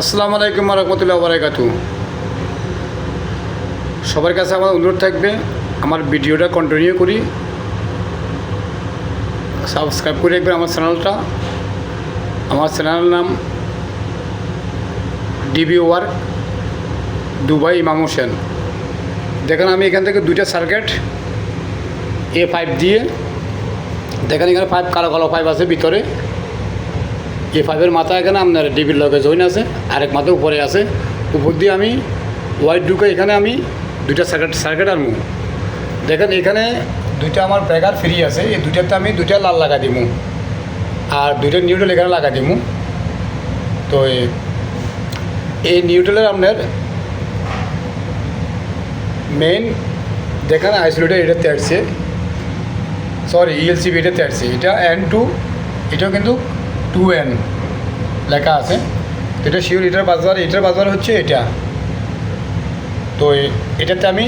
আসসালামু আলাইকুম রহমতুল্লাহ বারাকাতু সবার কাছে আমার অনুরোধ থাকবে, আমার ভিডিওটা কন্টিনিউ করি। সাবস্ক্রাইব করে রাখবেন আমার চ্যানেলটা। আমার চ্যানেলের নাম ডিবি ওয়ার্ক দুবাই ইমাম হোসেন। দেখেন আমি এখান থেকে দুইটা সার্কিট এ পাইপ দিয়ে, দেখেন এখানে পাইপ কালো কালো পাইপ আছে ভিতরে। এই পাইপের মাথা এখানে, আপনার ডিবির লগে জয়েন আছে, আরেক মাথা উপরে আছে। উপর দিয়ে আমি ওয়াইড ঢুকে এখানে আমি দুইটা সার্কেট সার্কিট আনব। দেখেন এখানে দুইটা আমার ব্রেকার ফ্রি আছে, এই দুইটাতে আমি দুইটা লাল লাগা দিমু আর দুইটা নিউট্রাল এখানে লাগা দিমু তো এই নিউট্রালের আপনার মেইন দেখেন আইসোলেটার এটা তেড়ছে সরি ইএলসিবি এটা তেড়ছে এটা এন টু এটাও কিন্তু টু এন লেখা আছে। এটা শিওর এটার বাজার এটার বাজার হচ্ছে এটা। তো এটাতে আমি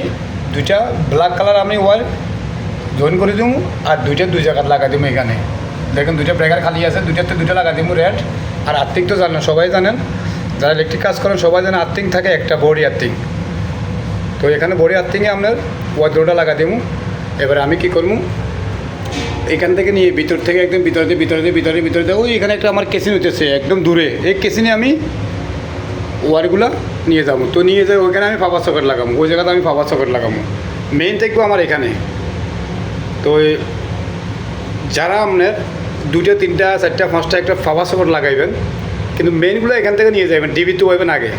দুইটা ব্ল্যাক কালার আমি ওয়ার জয়েন করে দিব আর দুইটা দুই জায়গায় লাগা দিব এখানে। দেখেন দুইটা ব্রেকার খালি আছে, দুইটাতে দুইটা লাগা দিব রেড আর আর্থিং তো জানেন, সবাই জানেন। যারা ইলেকট্রিক কাজ করেন, সবাই জানেন আর্থিং থাকে একটা বডি আর্থিং তো এখানে বডি আর্থিংয়ে আপনার ওয়ার দুটা লাগা দিব এবার আমি কি করব এখান থেকে নিয়ে ভিতর থেকে একদম ভিতরে ভিতরে ভিতরে ভিতরে ওই এখানে একটা আমার কেসিন হইতেছে, একদম দূরে। এই কেসিনে আমি ওয়ারগুলা নিয়ে যাব। তো নিয়ে যাই ওইখানে আমি পাওয়ার সকেট লাগাবো। ওই জায়গাতে আমি পাওয়ার সকেট লাগাবো। মেইন থাকব আমার এখানে। তো যারা আপনার দুটো তিনটা, চারটা, পাঁচটা একটা পাওয়ার সকেট লাগাইবেন, কিন্তু মেইনগুলো এখান থেকে নিয়ে যাবেন ডিবি টু আগে।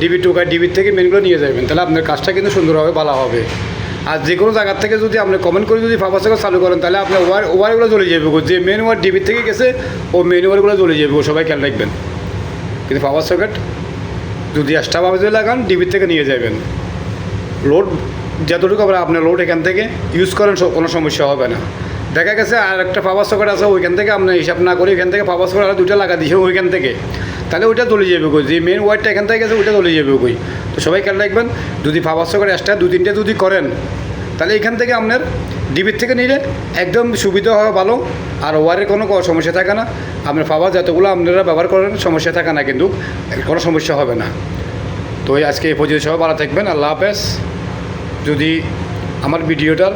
ডিবি টু ডিবির থেকে মেনগুলো নিয়ে যাবেন তাহলে আপনার কাজটা কিন্তু সুন্দর হবে ভালো হবে। আর যে কোনো জায়গার থেকে যদি আপনি কমেন্ট করে যদি পাওয়ার সকেট চালু করেন, তাহলে আপনার ওয়ার ওয়ারগুলো চলে যাবে যে মেন ওয়ার ডিবির থেকে গেছে, ও মেন ওয়ারগুলো চলে যাবে সবাই খেয়াল রাখবেন। কিন্তু পাওয়ার সকেট যদি এক্সট্রা ভাবে যদি লাগান ডিবির থেকে নিয়ে যাবেন লোড যতটুকু আমরা আপনার লোড এখান থেকে ইউজ করেন কোনো সমস্যা হবে না। দেখা গেছে আর একটা পাওয়ার সকেট আছে, ওইখান থেকে আপনি হিসাব না করে এখান থেকে পাওয়ার সকেট আর দুইটা লাগা দিয়েছে ওইখান থেকে। তাহলে ওইটা চলে যাবে কই? যে মেন ওয়ারটা এখান থেকে গেছে, ওইটা চলে যাবে কই? তো সবাই খেয়াল রাখবেন, যদি পাওয়ার সকেট এক্সট্রা দু তিনটে যদি করেন, তাহলে এখান থেকে আপনার ডিবির থেকে নিলে একদম সুবিধা হয় ভালো। আর ওয়ারের কোনো সমস্যা থাকে না। আপনার পাওয়ার যতগুলো আপনারা ব্যবহার করেন, সমস্যা থাকে না কিন্তু, কোনো সমস্যা হবে না। তো আজকে এই পর্যন্ত সবাই ভালো থাকবেন, আল্লাহ হাফেজ। যদি আমার ভিডিওটার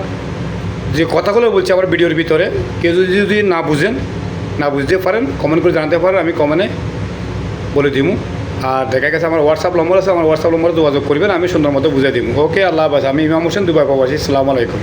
যে কথাগুলো বলছি আমার ভিডিওর ভিতরে, কেউ যদি যদি না বুঝেন, না বুঝতে পারেন কমেন্ট করে জানাতে পারেন, আমি কমেন্টে বলে দিব আর দেখা গেছে আমার হোয়াটসঅ্যাপ নম্বর আছে, আমার হোয়াটসঅ্যাপ নম্বরে যোগাযোগ করবেন, আমি সুন্দর মতো বুঝে দিব ওকে আল্লাহ হাফেজ, আমি ইমাম হোসেন, দুবাই প্রবাসী, সালামু আলাইকুম।